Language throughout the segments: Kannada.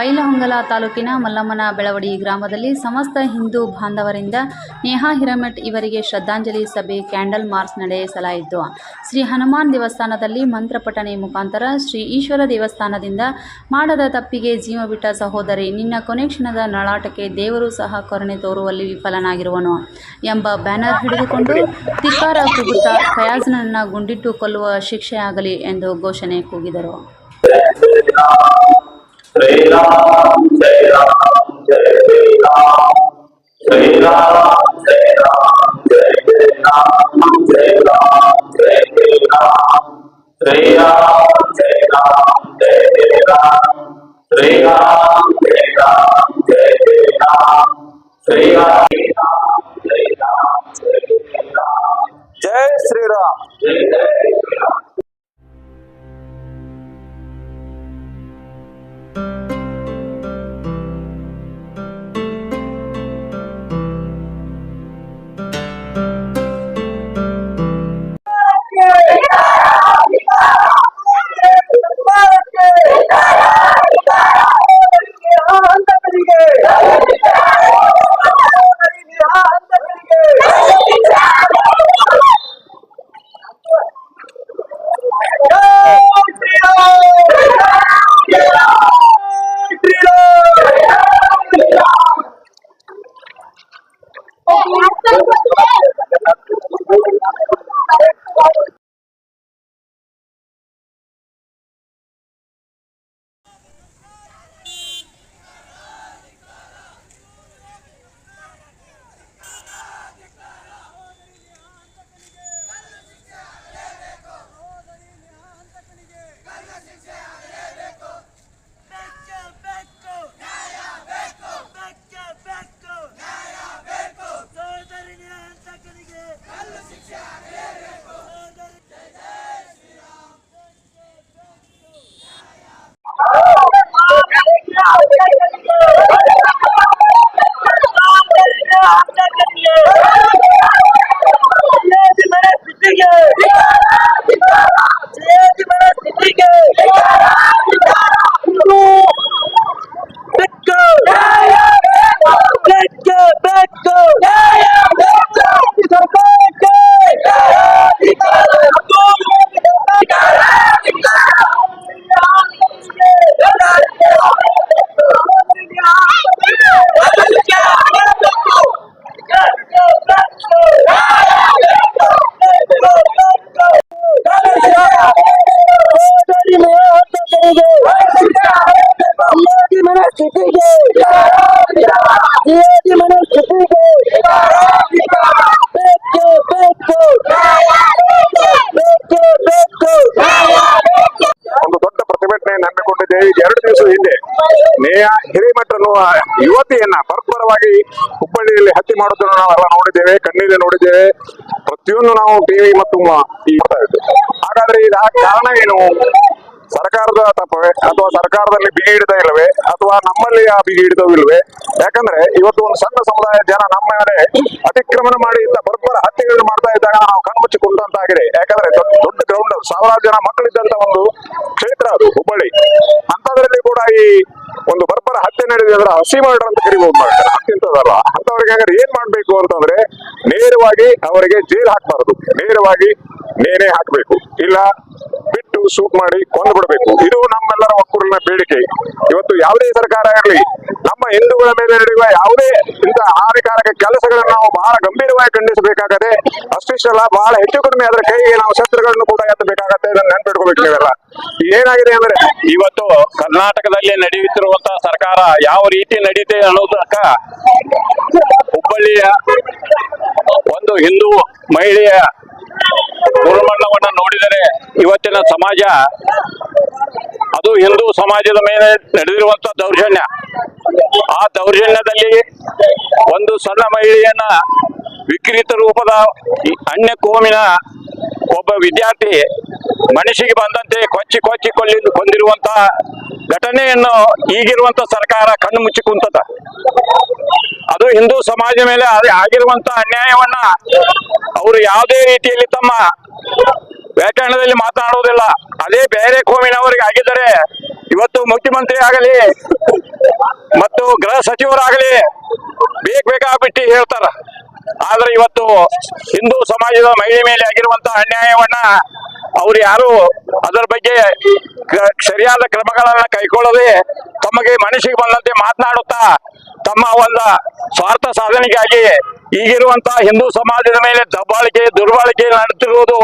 ಬೈಲಹೊಂಗಲ ತಾಲೂಕಿನ ಮಲ್ಲಮ್ಮನ ಬೆಳವಡಿ ಗ್ರಾಮದಲ್ಲಿ ಸಮಸ್ತ ಹಿಂದೂ ಬಾಂಧವರಿಂದ ನೇಹಾ ಹಿರಮಠ್ ಇವರಿಗೆ ಶ್ರದ್ಧಾಂಜಲಿ ಸಭೆ ಕ್ಯಾಂಡಲ್ ಮಾರ್ಚ್ ನಡೆಸಲಾಯಿತು. ಶ್ರೀ ಹನುಮಾನ್ ದೇವಸ್ಥಾನದಲ್ಲಿ ಮಂತ್ರಪಠಣೆ ಮುಖಾಂತರ ಶ್ರೀ ಈಶ್ವರ ದೇವಸ್ಥಾನದಿಂದ ಮಾಡದ ತಪ್ಪಿಗೆ ಜೀವ ಬಿಟ್ಟ ಸಹೋದರಿ, ನಿನ್ನ ಕೊನೆ ಕ್ಷಣದ ನಳಾಟಕ್ಕೆ ದೇವರು ಸಹ ಕೊರಣೆ ತೋರುವಲ್ಲಿ ವಿಫಲನಾಗಿರುವನು ಎಂಬ ಬ್ಯಾನರ್ ಹಿಡಿದುಕೊಂಡು ತಿಕ್ಕಾರ ಕೂಗುತ್ತಾ ಫಯಾಜ್ನನ್ನ ಗುಂಡಿಟ್ಟು ಕೊಲ್ಲುವ ಶಿಕ್ಷೆಯಾಗಲಿ ಎಂದು ಘೋಷಣೆ ಕೂಗಿದರು. Shri Ram, Ram, Ram. Ram, Ram, Ram. Ram, Ram. Ram, Ram, Ram. Ram, Hiremath ಅನ್ನುವ ಯುವತಿಯನ್ನ ಪರಸ್ಪರವಾಗಿ ಹುಬ್ಬಳ್ಳಿಯಲ್ಲಿ ಹತ್ಯೆ ಮಾಡುವುದನ್ನು ನಾವೆಲ್ಲ ನೋಡಿದ್ದೇವೆ ಕಣ್ಣಿಗೆ ನೋಡಿದ್ದೇವೆ. ಪ್ರತಿಯೊಂದು ನಾವು ಟಿವಿ ಮತ್ತು. ಹಾಗಾದ್ರೆ ಇದ ಕಾರಣ ಏನು? ಸರ್ಕಾರದ ತಪ್ಪವೇ ಅಥವಾ ಸರ್ಕಾರದಲ್ಲಿ ಬಿಗಿ ಹಿಡಿದ ಇಲ್ಲವೇ? ಅಥವಾ ನಮ್ಮಲ್ಲಿ ಆ ಬಿಗಿ ಹಿಡಿದವಿಲ್ವೇ ಯಾಕಂದ್ರೆ ಇವತ್ತು ಒಂದು ಸಣ್ಣ ಸಮುದಾಯದ ಜನ ನಮ್ಮ ಮೇಲೆ ಅತಿಕ್ರಮಣ ಮಾಡಿ ಇಂತ ಬರ್ಬರ ಹತ್ಯೆಗಳನ್ನು ಮಾಡ್ತಾ ಇದ್ದಾಗ ನಾವು ಕಣ್ಮುಚ್ಚಿಕೊಂಡಂತಾಗಿದೆ ಯಾಕಂದ್ರೆ ದೊಡ್ಡ ಗ್ರೌಂಡ್ ಸಾವಿರಾರು ಜನ ಮಕ್ಕಳಿದ್ದಂತ ಒಂದು ಕ್ಷೇತ್ರ ಅದು ಹುಬ್ಬಳ್ಳಿ. ಅಂತದ್ರಲ್ಲಿ ಕೂಡ ಈ ಒಂದು ಬರ್ಬರ ಹತ್ಯೆ ನಡೆದಿದೆ ಅಂದ್ರೆ ಹಸಿ ಮರ್ಡರ್ ಅಂತ ಕರಿಬಹುದು ಮಾಡ್ತಾರೆ ಅಂತಿಂತದಲ್ಲ ಅಂತವ್ರಿಗೆ ಹಾಗಾದ್ರೆ ಏನ್ ಮಾಡ್ಬೇಕು ಅಂತಂದ್ರೆ ನೇರವಾಗಿ ಅವರಿಗೆ ಜೈಲ್ ಹಾಕ್ಬಾರದು. ನೇರವಾಗಿ ನೇನೆ ಹಾಕ್ಬೇಕು. ಇಲ್ಲ ಬಿಟ್ಟು ಸೂಟ್ ಮಾಡಿ ಕೊಂದು ಬಿಡಬೇಕು ಇದು ನಮ್ಮೆಲ್ಲರ ಒಕ್ಕೂರಿನ ಬೇಡಿಕೆ. ಇವತ್ತು ಯಾವುದೇ ಸರ್ಕಾರ ನಮ್ಮ ಹಿಂದೂಗಳ ಮೇಲೆ ನಡೆಯುವ ಯಾವುದೇ ಇಂತಹ ಹಾನಿಕಾರಕ ಕೆಲಸಗಳನ್ನು ನಾವು ಬಹಳ ಗಂಭೀರವಾಗಿ ಖಂಡಿಸಬೇಕಾಗದೆ ಅಷ್ಟಿಷ್ಟಲ್ಲ ಬಹಳ ಹೆಚ್ಚು ಕಡಿಮೆ ಅದರ ಕೈಗೆ ನಾವು ಶಸ್ತ್ರಗಳನ್ನು ಕೂಡ ಎತ್ತಬೇಕಾಗತ್ತೆ ಇದನ್ನು ನೆನ್ಪಿಟ್ಕೋಬೇಕು ನೀವೆಲ್ಲ ಏನಾಗಿದೆ ಅಂದ್ರೆ ಇವತ್ತು ಕರ್ನಾಟಕದಲ್ಲಿ ನಡೆಯುತ್ತಿರುವಂತಹ ಸರ್ಕಾರ ಯಾವ ರೀತಿ ನಡೀತೆ ಅನ್ನೋದಕ್ಕ ಹುಬ್ಬಳ್ಳಿಯ ಒಂದು ಹಿಂದೂ ಮಹಿಳೆಯ ಗುರುಮಣ್ಣವನ್ನ ನೋಡಿದರೆ ಇವತ್ತಿನ ಸಮಾಜ ಅದು ಹಿಂದೂ ಸಮಾಜದ ಮೇಲೆ ನಡೆದಿರುವಂತ ದೌರ್ಜನ್ಯ. ಆ ದೌರ್ಜನ್ಯದಲ್ಲಿ ಒಂದು ಸಣ್ಣ ಮಹಿಳೆಯನ್ನ ವಿಕೃತ ರೂಪದ ಅನ್ಯ ಕೋಮಿನ ಒಬ್ಬ ವಿದ್ಯಾರ್ಥಿ ಮನುಷ್ಯಗೆ ಬಂದಂತೆ ಕೊಚ್ಚಿ ಕೊಚ್ಚಿ ಕೊಲ್ಲಿ ಘಟನೆಯನ್ನು ಈಗಿರುವಂತ ಸರ್ಕಾರ ಕಣ್ಣು ಮುಚ್ಚಿ ಕುಂತದ. ಅದು ಹಿಂದೂ ಸಮಾಜ ಮೇಲೆ ಆಗಿರುವಂತ ಅನ್ಯಾಯವನ್ನ ಅವರು ಯಾವುದೇ ರೀತಿಯಲ್ಲಿ ತಮ್ಮ ವ್ಯಾಖ್ಯಾನದಲ್ಲಿ ಮಾತನಾಡುವುದಿಲ್ಲ. ಅದೇ ಬೇರೆ ಕೋಮಿನವರಿಗೆ ಆಗಿದ್ದರೆ ಇವತ್ತು ಮುಖ್ಯಮಂತ್ರಿ ಆಗಲಿ ಮತ್ತು ಗೃಹ ಸಚಿವರಾಗಲಿ ಬೇಕ್ ಬೇಕಾಗ್ಬಿಟ್ಟು ಹೇಳ್ತಾರ. ಆದ್ರೆ ಇವತ್ತು ಹಿಂದೂ ಸಮಾಜದ ಮಹಿಳೆ ಮೇಲೆ ಆಗಿರುವಂತಹ ಅನ್ಯಾಯವನ್ನ ಅವ್ರು ಯಾರು ಅದರ ಬಗ್ಗೆ ಸರಿಯಾದ ಕ್ರಮಗಳನ್ನ ಕೈಗೊಳ್ಳದೆ ತಮಗೆ ಮನಸ್ಸಿಗೆ ಬಂದಂತೆ ಮಾತನಾಡುತ್ತಾ ತಮ್ಮ ಒಂದು ಸ್ವಾರ್ಥ ಸಾಧನೆಗಾಗಿ ಈಗಿರುವಂತಹ ಹಿಂದೂ ಸಮಾಜದ ಮೇಲೆ ದಬ್ಬಾಳಿಕೆ, ದುರ್ಬಳಕೆ ನಡೆಸಿರುವುದು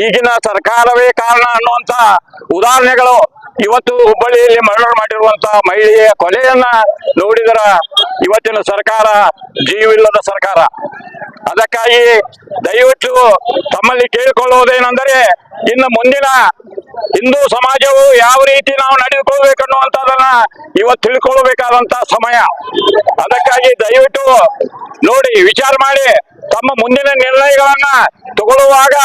ಈಗಿನ ಸರ್ಕಾರವೇ ಕಾರಣ ಅನ್ನುವಂತ ಉದಾಹರಣೆಗಳು. ಇವತ್ತು ಹುಬ್ಬಳ್ಳಿಯಲ್ಲಿ ಮರಣ ಮಾಡಿರುವಂತಹ ಮಹಿಳೆಯ ಕೊಲೆಯನ್ನ ನೋಡಿದರ ಇವತ್ತಿನ ಸರ್ಕಾರ ಜೀವಿಲ್ಲದ ಸರ್ಕಾರ. ಅದಕ್ಕಾಗಿ ದಯವಿಟ್ಟು ತಮ್ಮಲ್ಲಿ ಕೇಳಿಕೊಳ್ಳುವುದೇನೆಂದರೆ ಇನ್ನು ಮುಂದಿನ ಹಿಂದೂ ಸಮಾಜವು ಯಾವ ರೀತಿ ನಾವು ನಡೆದುಕೊಳ್ಬೇಕನ್ನುವಂಥದ್ದನ್ನ ಇವತ್ತು ತಿಳ್ಕೊಳ್ಬೇಕಾದಂತ ಸಮಯ. ಅದಕ್ಕಾಗಿ ದಯವಿಟ್ಟು ನೋಡಿ, ವಿಚಾರ ಮಾಡಿ. ತಮ್ಮ ಮುಂದಿನ ನಿರ್ಣಯಗಳನ್ನ ತಗೊಳ್ಳುವಾಗ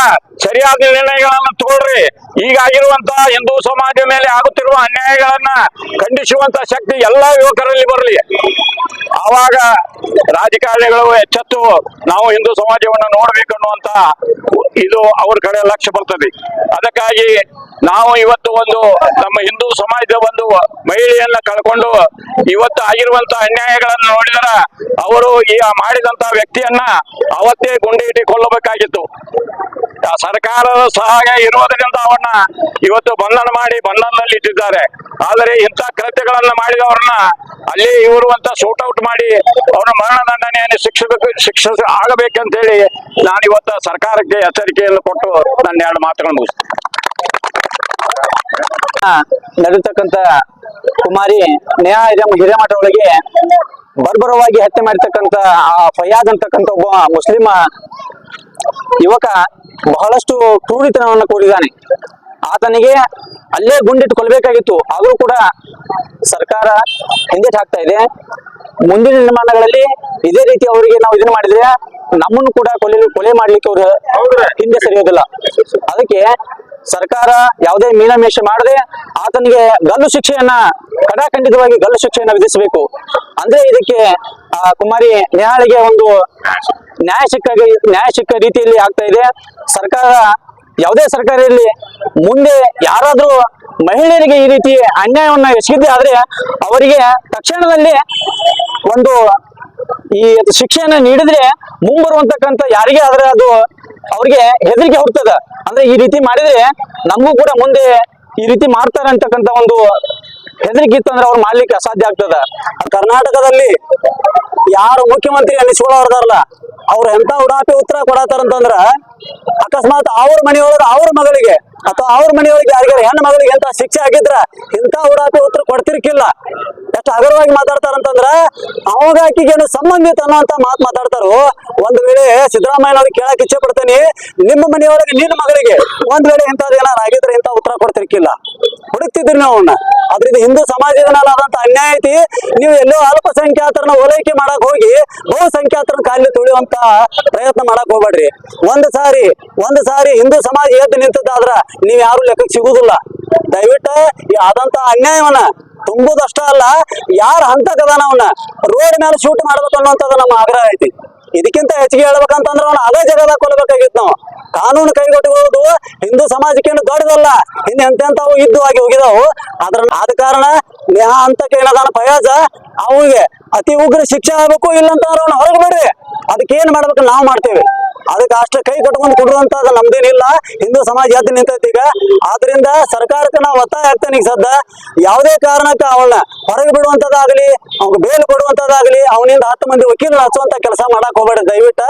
ಸರಿಯಾದ ನಿರ್ಣಯಗಳನ್ನ ತಗೊಳ್ರಿ. ಈಗಾಗಿರುವಂತಹ ಹಿಂದೂ ಸಮಾಜ ಮೇಲೆ ಆಗುತ್ತಿರುವ ಅನ್ಯಾಯಗಳನ್ನ ಖಂಡಿಸುವಂತ ಶಕ್ತಿ ಎಲ್ಲಾ ಯುವಕರಲ್ಲಿ ಬರಲಿ. ಆವಾಗ ರಾಜಕಾರಣಿಗಳು ಎಚ್ಚೆತ್ತು ನಾವು ಹಿಂದೂ ಸಮಾಜವನ್ನು ನೋಡ್ಬೇಕನ್ನುವಂತ ಇದು ಅವ್ರ ಕಡೆ ಲಕ್ಷ್ಯ ಬರ್ತದೆ. ಅದಕ್ಕಾಗಿ ನಾವು ಇವತ್ತು ಒಂದು ನಮ್ಮ ಹಿಂದೂ ಸಮಾಜದ ಒಂದು ಮಹಿಳೆಯನ್ನ ಕಳ್ಕೊಂಡು ಇವತ್ತು ಆಗಿರುವಂತ ಅನ್ಯಾಯಗಳನ್ನು ನೋಡಿದ್ರ ಅವರು ಈ ಮಾಡಿದಂತ ವ್ಯಕ್ತಿಯನ್ನ ಅವತ್ತೇ ಗುಂಡಿ ಇಟ್ಟಿಕೊಳ್ಳಬೇಕಾಗಿತ್ತು ಸರ್ಕಾರದ ಸಹಾಯ ಇರುವುದರಿಂದ ಅವನ್ನ ಇವತ್ತು ಬಂಧನ ಮಾಡಿ ಬಂಧನದಲ್ಲಿ ಇಟ್ಟಿದ್ದಾರೆ. ಆದರೆ ಇಂಥ ಕೃತ್ಯಗಳನ್ನ ಮಾಡಿದವರನ್ನ ಅಲ್ಲಿ ಇವರು ಅಂತ ಶೂಟ್ ಔಟ್ ಮಾಡಿ ಅವರ ಮರಣದಂಡನೆಯನ್ನು ಶಿಕ್ಷಬೇಕು ಶಿಕ್ಷ ಆಗಬೇಕಂತ ಹೇಳಿ ನಾನು ಇವತ್ತು ಸರ್ಕಾರಕ್ಕೆ ಎಚ್ಚರಿಕೆಯನ್ನು ಕೊಟ್ಟು ನನ್ನ ಎರಡು ಮಾತುಗಳನ್ನು ಮುಗಿಸ್ತೇನೆ. ನಡೆತಕ್ಕಂತ ಕುಮಾರಿ, ನ್ಯಾಯ ಹಿರೇಮ ಹಿರೇಮಠ ಒಳಗೆ ಬರ್ಬರವಾಗಿ ಹತ್ಯೆ ಮಾಡಿರ್ತಕ್ಕಂತ ಆ, ಫಯಾದ್ ಅಂತಕ್ಕಂಥ ಒಬ್ಬ ಮುಸ್ಲಿಮ ಯುವಕ ಬಹಳಷ್ಟು ಕ್ರೂರಿತನವನ್ನು ಕೂಡಿದ್ದಾನೆ ಆತನಿಗೆ ಅಲ್ಲೇ ಗುಂಡಿಟ್ಟು ಕೊಲ್ಲಬೇಕಾಗಿತ್ತು ಆದರೂ ಕೂಡ ಸರ್ಕಾರ ಹಿಂದೇಟ್ ಹಾಕ್ತಾ ಇದೆ. ಮುಂದಿನ ನಿರ್ಮಾಣಗಳಲ್ಲಿ ಇದೇ ರೀತಿ ಅವರಿಗೆ ನಾವು ಇದನ್ನ ಮಾಡಿದ್ರೆ ನಮ್ಮನ್ನು ಕೂಡ ಕೊಲೆ ಕೊಲೆ ಮಾಡ್ಲಿಕ್ಕೆ ಅವರು ಹಿಂದೆ ಸರಿಯೋದಿಲ್ಲ. ಅದಕ್ಕೆ ಸರ್ಕಾರ ಯಾವುದೇ ಮೀನಮೇಷ ಮಾಡದೆ ಆತನಿಗೆ ಗಲ್ಲು ಶಿಕ್ಷೆಯನ್ನ ಕಡಾಖಂಡಿತವಾಗಿ ಗಲ್ಲು ಶಿಕ್ಷೆಯನ್ನ ವಿಧಿಸಬೇಕು. ಅಂದ್ರೆ ಇದಕ್ಕೆ ಆ ಕುಮಾರಿ ನ್ಯಾಯಾಲಯಗೆ ಒಂದು ನ್ಯಾಯ ಸಿಕ್ಕ ನ್ಯಾಯ ಸಿಕ್ಕ ರೀತಿಯಲ್ಲಿ ಆಗ್ತಾ ಇದೆ. ಸರ್ಕಾರ ಯಾವುದೇ ಸರ್ಕಾರ ಇರಲಿ ಮುಂದೆ ಯಾರಾದ್ರೂ ಮಹಿಳೆಯರಿಗೆ ಈ ರೀತಿ ಅನ್ಯಾಯವನ್ನ ಎಸಗಿದ್ದೆ ಆದ್ರೆ ಅವರಿಗೆ ತಕ್ಷಣದಲ್ಲಿ ಒಂದು ಈ ಶಿಕ್ಷೆಯನ್ನ ನೀಡಿದ್ರೆ ಮುಂಬರುವಂತಕ್ಕಂಥ ಯಾರಿಗೆ ಆದ್ರೆ ಅದು ಅವ್ರಿಗೆ ಹೆದರಿಕೆ ಹುಡ್ತದ ಅಂದ್ರೆ ಈ ರೀತಿ ಮಾಡಿದ್ರೆ ನಮಗೂ ಕೂಡ ಮುಂದೆ ಈ ರೀತಿ ಮಾಡ್ತಾರೆ ಅಂತಕ್ಕಂಥ ಒಂದು ಹೆದರಿಕೆ ಇತ್ತಂದ್ರೆ ಅವ್ರು ಮಾಡ್ಲಿಕ್ಕೆ ಅಸಾಧ್ಯ ಆಗ್ತದ. ಕರ್ನಾಟಕದಲ್ಲಿ ಯಾರು ಮುಖ್ಯಮಂತ್ರಿ ಅನ್ನಿಸ್ಕೊಳ್ಳೋರ್ದಾರಲ್ಲ ಅವ್ರು ಎಂತ ಉಡಾಪಿ ಉತ್ತರ ಕೊಡತಾರಂತಂದ್ರ ಅಕಸ್ಮಾತ್ ಅವ್ರ ಮನೆಯೊಳಗ ಅವ್ರ ಮಗಳಿಗೆ ಅಥವಾ ಅವ್ರ ಮನೆಯವ್ರಿಗೆ ಯಾರಿಗಾರ ಹೆಣ್ಣು ಮಗಳಿಗೆ ಎಂತ ಶಿಕ್ಷೆ ಆಗಿದ್ರ ಇಂತ ಉಡಾಪಿ ಉತ್ತರ ಕೊಡ್ತಿರ್ಕಿಲ್ಲ. ಎಷ್ಟು ಮಾತಾಡ್ತಾರ ಮಾತಾಡ್ತಾರಂತಂದ್ರ, ಅವಾಗ ಆಕಿಗೇನು ಸಂಬಂಧಿತ ಅನ್ನೋಂತ ಮಾತು ಮಾತಾಡ್ತಾರೋ, ಒಂದ್ ವೇಳೆ ಸಿದ್ದರಾಮಯ್ಯನವ್ರಿಗೆ ಕೇಳಕ್ ಇಚ್ಛೆ ಪಡ್ತೇನೆ, ನಿಮ್ಮ ಮನೆಯವರಿಗೆ ನಿನ್ನ ಮಗಳಿಗೆ ಒಂದ್ ವೇಳೆ ಇಂಥದ್ದು ಏನಾರು ಆಗಿದ್ರೆ ಇಂಥ ಉತ್ತರ ಕೊಡ್ತಿರ್ಕಿಲ್ಲ. ಹುಡುಕ್ತಿದ್ರಿ ನಾವು ಅವನ್ನ ಅದ್ರಿಂದ ಹಿಂದೂ ಸಮಾಜದ ಮೇಲೆ ಆದಂತ ಅನ್ಯಾಯ ಐತಿ. ನೀವು ಎಲ್ಲೋ ಅಲ್ಪಸಂಖ್ಯಾತರನ್ನ ಓಲೈಕೆ ಮಾಡಕ್ ಹೋಗಿ ಬಹುಸಂಖ್ಯಾತರನ್ನ ಕಾಲಿ ತುಳಿಯುವಂತ ಪ್ರಯತ್ನ ಮಾಡಕ್ ಹೋಗ್ಬೇಡ್ರಿ. ಒಂದ್ ಸಾರಿ ಒಂದ್ ಸಾರಿ ಹಿಂದೂ ಸಮಾಜ ಎದ್ದು ನಿಂತದ್ದಾದ್ರ ನೀವ್ ಯಾರು ಲೆಕ್ಕಕ್ಕೆ ಸಿಗುದಿಲ್ಲ. ದಯವಿಟ್ಟು ಆದಂತ ಅನ್ಯಾಯವನ್ನ ತುಂಬುದಷ್ಟ ಅಲ್ಲ, ಯಾರ ಹಂತಕದಾನ ರೋಡ್ ಮೇಲೆ ಶೂಟ್ ಮಾಡ್ಬೇಕು ಅನ್ನುವಂಥದ್ದು ನಮ್ಮ ಆಗ್ರಹ ಐತಿ. ಇದಕ್ಕಿಂತ ಹೆಚ್ಚಿಗೆ ಹೇಳ್ಬೇಕಂತಂದ್ರೆ ಅವನು ಅದೇ ಜಗದಾಗ ಕೊಲ್ಲಬೇಕಾಗಿತ್ತು ನಾವು. ಕಾನೂನು ಕೈಗೊಟ್ಟಿರುವುದು ಹಿಂದೂ ಸಮಾಜಕ್ಕೇನು ದೊಡ್ಡದಲ್ಲ. ಇನ್ನು ಎಂತೆಂಥವು ಇದ್ದು ಆಗಿ ಹೋಗಿದಾವು. ಅದ್ರ ಆದ ಕಾರಣ ನೇಹ ಅಂತ ಕೇಳದಾನ ಫಯಾಜ ಅವಿಗೆ ಅತಿ ಉಗ್ರ ಶಿಕ್ಷೆ ಆಗ್ಬೇಕು ಇಲ್ಲಂತ ಅವ್ನ ಹೊರಗೆ ಬಿಡ್ರಿ. ಅದಕ್ಕೆ ಏನ್ ಮಾಡ್ಬೇಕು? ನಾವು ಮಾಡ್ತೇವೆ. ಅದಕ್ಕೆ ಅಷ್ಟು ಕೈ ಕಟ್ಕೊಂಡು ಕೊಡುವಂತದ್ದು ನಮ್ದೇನಿಲ್ಲ. ಹಿಂದೂ ಸಮಾಜ ಎದ್ದು ನಿಂತೈತಿ ಈಗ. ಆದ್ರಿಂದ ಸರ್ಕಾರಕ್ಕೆ ನಾವು ಒತ್ತಾಯ ಆಗ್ತೇನೆ ಈಗ ಸದ್ದ. ಯಾವುದೇ ಕಾರಣಕ್ಕೆ ಅವಳನ್ನ ಹೊರಗೆ ಬಿಡುವಂತದಾಗ್ಲಿ ಅವ್ನಿಗೆ ಬೇಲ್ ಕೊಡುವಂತದಾಗ್ಲಿ ಅವನಿಂದ ಹತ್ತು ಮಂದಿ ವಕೀಲರು ಹಚ್ಚುವಂತ ಕೆಲಸ ಮಾಡಕ್ ಹೋಗ್ಬೇಡ ದಯವಿಟ್ಟು.